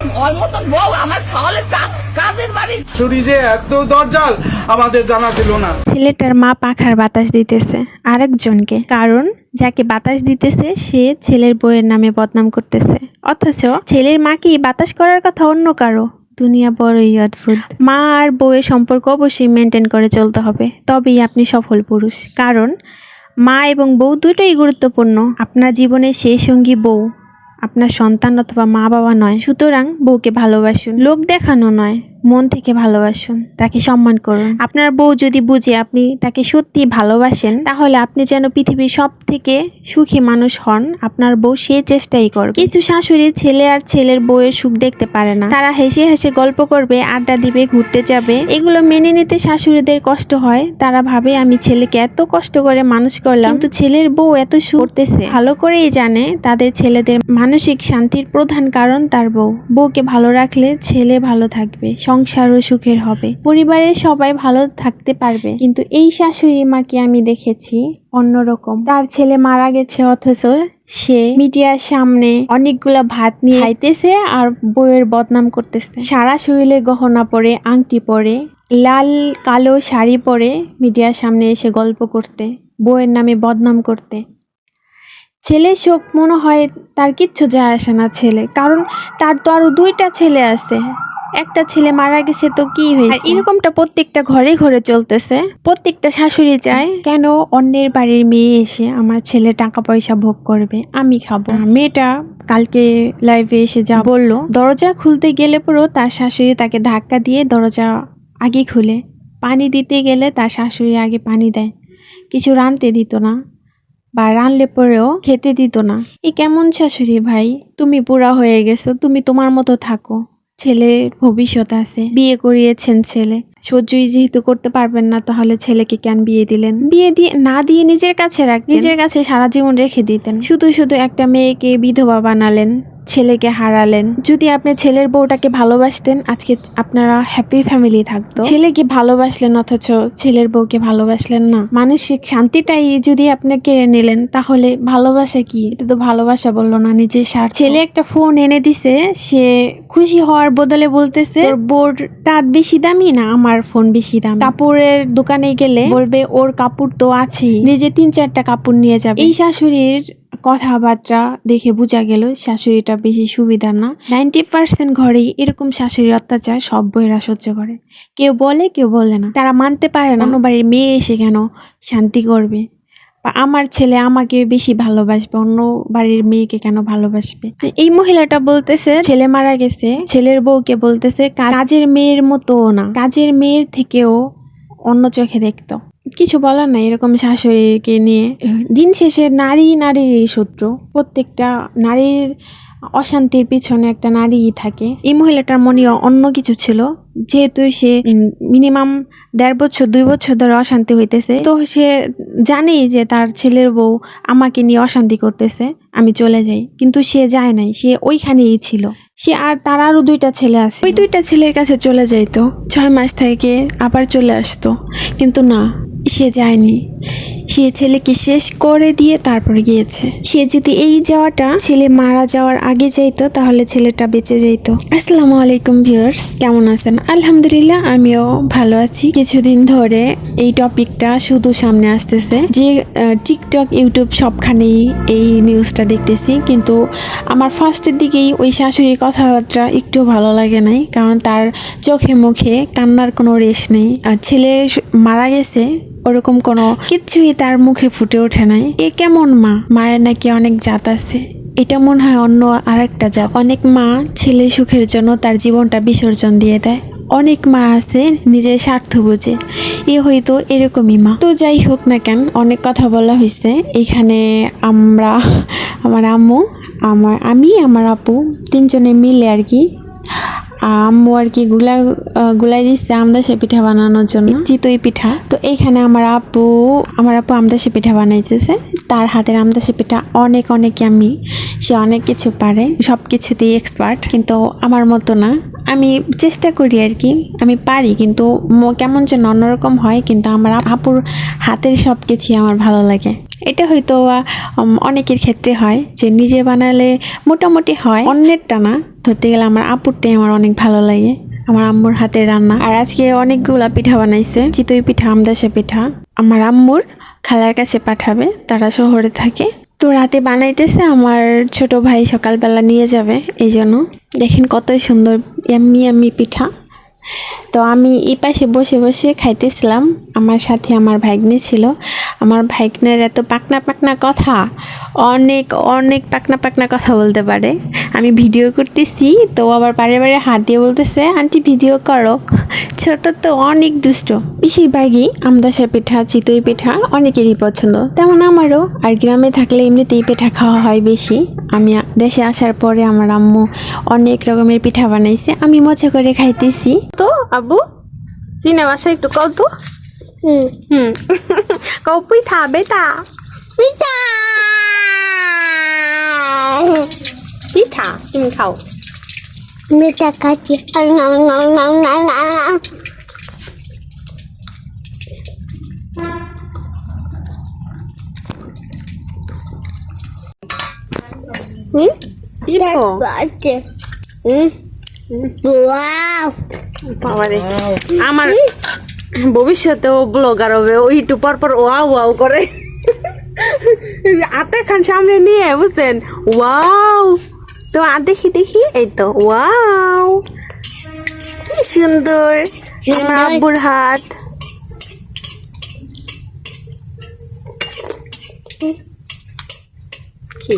ওর মতন বউ আমার সাহলের কাজের বাড়ি ছুরি যে এত দরজাল আমাদের জানা ছিল না। ছেলেটার মা পাখার বাতাস দিতেছে আরেকজনকে। কারণ যাকে বাতাস দিতেছে সে ছেলের বউয়ের নামে বদনাম করতেছে। অথচ ছেলের মাকেই বাতাস করার কথা অন্য কারও? দুনিয়া বড়ই অদ্ভুত। মা আর বউয়ের সম্পর্ক অবশ্যই মেনটেন করে চলতে হবে। তবেই আপনি সফল পুরুষ। কারণ মা এবং বউ দুটোই গুরুত্বপূর্ণ। আপনার জীবনে সেই সঙ্গী বউ। আপনার সন্তান অথবা মা বাবা নয় সুতরাং বউকে ভালোবাসুন। লোক দেখানো নয়। মন থেকে ভালোবাসুন, তাকে সম্মান করুন। আপনার বউ যদি বুঝে আপনি তাকে সত্যি ভালোবাসেন, তাহলে আপনি যেন পৃথিবীর সব থেকে সুখী মানুষ হন, আপনার বউ সে চেষ্টাই করবে। কিছু শাশুড়ি ছেলে আর ছেলের বউয়ের সুখ দেখতে পারে না। তারা হেসে হেসে গল্প করবে, আড্ডা দিবে, ঘুরতে যাবে। এগুলো মেনে নিতে শাশুড়িদের কষ্ট হয়। তারা ভাবে, আমি ছেলেকে এত কষ্ট করে মানুষ করলাম, কিন্তু ছেলের বউ এত সুখ করতেছে। ভালো করেই জানে, তাদের ছেলেদের মানসিক শান্তির প্রধান কারণ তার বউ। বউকে ভালো রাখলে ছেলে ভালো থাকবে। সংসারও সুখের হবে। পরিবারের সবাই ভালো থাকতে পারবে। কিন্তু এই শাশুড়ি মাকে আমি দেখেছি অন্যরকম। তার ছেলে মারা গেছে অথচ সে মিডিয়ার সামনে অনেকগুলো ভাত নিয়ে খাইতেছে আর বউয়ের বদনাম করতেছে। সারা শরীরে গহনা পরে, আংটি পরে, লাল, কালো শাড়ি পরে মিডিয়ার সামনে এসে গল্প করতে, বউয়ের নামে বদনাম করতে। ছেলে শোক মনে হয় তার কিচ্ছু যায় আসে না ছেলে। কারণ তার তো আরও দুইটা ছেলে আছে। একটা ছেলে মারা গেছে তো কি হয়েছে? এরকমটা প্রত্যেকটা ঘরে ঘরে চলতেছে। প্রত্যেকটা শাশুড়ি চায় কেন অন্যের বাড়ির মেয়ে এসে আমার ছেলে টাকা পয়সা ভোগ করবে? আমি খাব। মেয়েটা কালকে লাইভে এসে যা বলল দরজা খুলতে গেলে পরেও তার শাশুড়ি তাকে ধাক্কা দিয়ে দরজা আগে খুলে। পানি দিতে গেলে তার শাশুড়ি আগে পানি দেয়। কিছু রানতে দিত না বা রানলে পরেও খেতে দিত না। এ কেমন শাশুড়ি ভাই? তুমি বুড়া হয়ে গেছো তুমি তোমার মতো থাকো। ছেলের ভবিষ্যৎ আছে। বিয়ে করিয়েছেন ছেলে। সহ্যই যেহেতু করতে পারবেন না তাহলে ছেলেকে কেন বিয়ে দিলেন? বিয়ে দিয়ে না দিয়ে নিজের কাছে রাখ নিজের কাছে সারা জীবন রেখে দিতেন। শুধু শুধু একটা মেয়েকে বিধবা বানালেন। ছেলেকে হারালেন। যদি আপনি ছেলের বউটাকে ভালোবাসতেন, আজকে আপনারা হ্যাপি ফ্যামিলি থাকতো। ছেলেকে ভালোবাসলেন অথচ ছেলের বউকে ভালোবাসলেন না। মানসিক শান্তিটাই যদি আপনি কেড়ে নিলেন, তাহলে ভালোবাসা কি? এটা তো ভালোবাসা বলল না, নিজের সার ছেলে একটা ফোন এনে দিছে, সে খুশি হওয়ার বদলে বলতেছে, তোর বেশি দামি না? আমার ফোন বেশি দাম। কাপড়ের দোকানে গেলে বলবে, ওর কাপড় তো আছেই। নিজে তিন চারটা কাপড় নিয়ে যাবে। এই শাশুড়ির কথাবার্তা দেখে বোঝা গেল শাশুড়িটা বেশি সুবিধা না। নাইনটি পার্সেন্ট ঘরেই এরকম শাশুড়ির অত্যাচার সব বইয়েরা সহ্য করে। কেউ বলে কেউ বলে না। তারা মানতে পারে না। অন্য বাড়ির মেয়ে এসে কেন শান্তি করবে? বা আমার ছেলে আমাকে বেশি ভালোবাসবে, অন্য বাড়ির মেয়েকে কেন ভালোবাসবে? এই মহিলাটা বলতেছে, ছেলে মারা গেছে। ছেলের বউকে বলতেছে, কাজের মেয়ের মতো না। কাজের মেয়ের থেকেও অন্য চোখে দেখতো। কিছু বলার নাই, এরকম শাশুড়িকে নিয়ে। দিন শেষে নারী, নারীরই শত্রু। প্রত্যেকটা নারীর অশান্তির পিছনে একটা নারীই থাকে। এই মহিলাটার মনে অন্য কিছু ছিল। যেহেতু সে মিনিমাম দেড় বছর, দুই বছর ধরে অশান্তি হইতেছে। তো সে জানেই যে তার ছেলের বউ আমাকে নিয়ে অশান্তি করতেছে, আমি চলে যাই। কিন্তু সে যায় নাই, সে ওইখানেই ছিল। সে আর তার আরও দুইটা ছেলে আছে। ওই দুইটা ছেলের কাছে চলে যাইতো। ছয় মাস থেকে আবার চলে আসতো। কিন্তু না সে যায়নি। সে ছেলেকে শেষ করে দিয়ে তারপর গিয়েছে। সে যদি এই যাওয়াটা ছেলে মারা যাওয়ার আগে যাইতো, তাহলে ছেলেটা বেঁচে যাইতো। আসসালামু আলাইকুম ভিউয়ার্স, কেমন আছেন? আলহামদুলিল্লাহ, আমিও ভালো আছি। কিছুদিন ধরে এই টপিকটা শুধু সামনে আসতেছে যে টিকটক, ইউটিউব সবখানেই এই নিউজটা দেখতেছি। কিন্তু আমার ফার্স্টের দিকেই ওই শাশুড়ির কথাবার্তা একটু ভালো লাগে নাই, কারণ তার চোখে মুখে কান্নার কোনো রেশ নেই। আর ছেলে মারা গেছে ওরকম কোনো কিছুই তার মুখে ফুটে ওঠে নাই। এ কেমন মা? মায়ের নাকি অনেক জাত আছে। এটা মনে হয় অন্য আরেকটা জাত। অনেক মা ছেলে সুখের জন্য তার জীবনটা বিসর্জন দিয়ে দেয়। অনেক মা আছে নিজের স্বার্থ বুঝে। এ হয়তো এরকমই মা। তো যাই হোক না কেন, অনেক কথা বলা হয়েছে এখানে আমরা, আমার আম্মু, আমার, আমি, আমার আপু তিনজনে মিলে আর কি আম্মু আর কি গুলা গুলাই দিচ্ছে আমদাসে পিঠা বানানোর জন্য। চিতই পিঠা। তো এখানে আমার আপু আমার আপু আমদাসে পিঠা বানাইতেছে। তার হাতের আমদাসে পিঠা অনেক অনেক আমি সে অনেক কিছু পারে সব কিছুতেই এক্সপার্ট কিন্তু আমার মতো না। আমি চেষ্টা করি আর কি। আমি পারি কিন্তু কেমন যেন অন্যরকম হয় কিন্তু আমার আপুর হাতের সব কিছুই আমার ভালো লাগে। এটা হয়তো অনেকের ক্ষেত্রে হয় যে নিজে বানালে মোটামুটি হয়। অন্যেরটা না, ধরতে গেলে আমার আপুরটাই আমার অনেক ভালো লাগে, আমার আম্মুর হাতের রান্না। আর আজকে অনেকগুলা পিঠা বানাইছে, চিতই পিঠা, আমদাসা পিঠা। আমার আম্মুর খালার কাছে পাঠাবে, তারা শহরে থাকে। তো রাতে বানাইতেছে, আমার ছোট ভাই সকালবেলা নিয়ে যাবে, এই জন্য। দেখেন কতই সুন্দর এম্মি এম্মি পিঠা। তো আমি এই পাশে বসে বসে খাইতেছিলাম, আমার সাথে আমার ভাগ্নে ছিল। আমার ভাগ্নের এত পাকনা পাকনা কথা, অনেক অনেক পাকনা পাকনা কথা বলতে পারে। আমি ভিডিও করতেছি, তো আবার বারে বারে হাত দিয়ে বলতেছে, আন্টি, ভিডিও করো। ছোট তো অনেক দুষ্ট। বেশিরভাগই আমদাসা পিঠা চিতই পিঠা অনেকেরই পছন্দ। তেমন আমারও আর গ্রামে থাকলে এমনিতেই পিঠা খাওয়া হয় বেশি। আমি দেশে আসার পরে আমার আম্মু অনেক রকমের পিঠা বানাইছে আমি মজা করে খাইতেছি। তো আবু সিনেমা একটু কও তো। হুম। হুম। কও পিঠা বেটা? পিঠা। পিঠা তুমি খাও। মিঠা খাচ্ছি নাও নাও নাও নাও নাও হুম টিপো আছে হুম ওয়াও বাবারে আমার ভবিষ্যতেও ব্লগার হবে ও একটু পর পর ওয়াও ওয়াও করে আতে খান সামনে নিয়ে বুঝছেন ওয়াও তো আর দেখি দেখি। এই তো ওয়াও। কি সুন্দর। আব্বুর হাত। কি?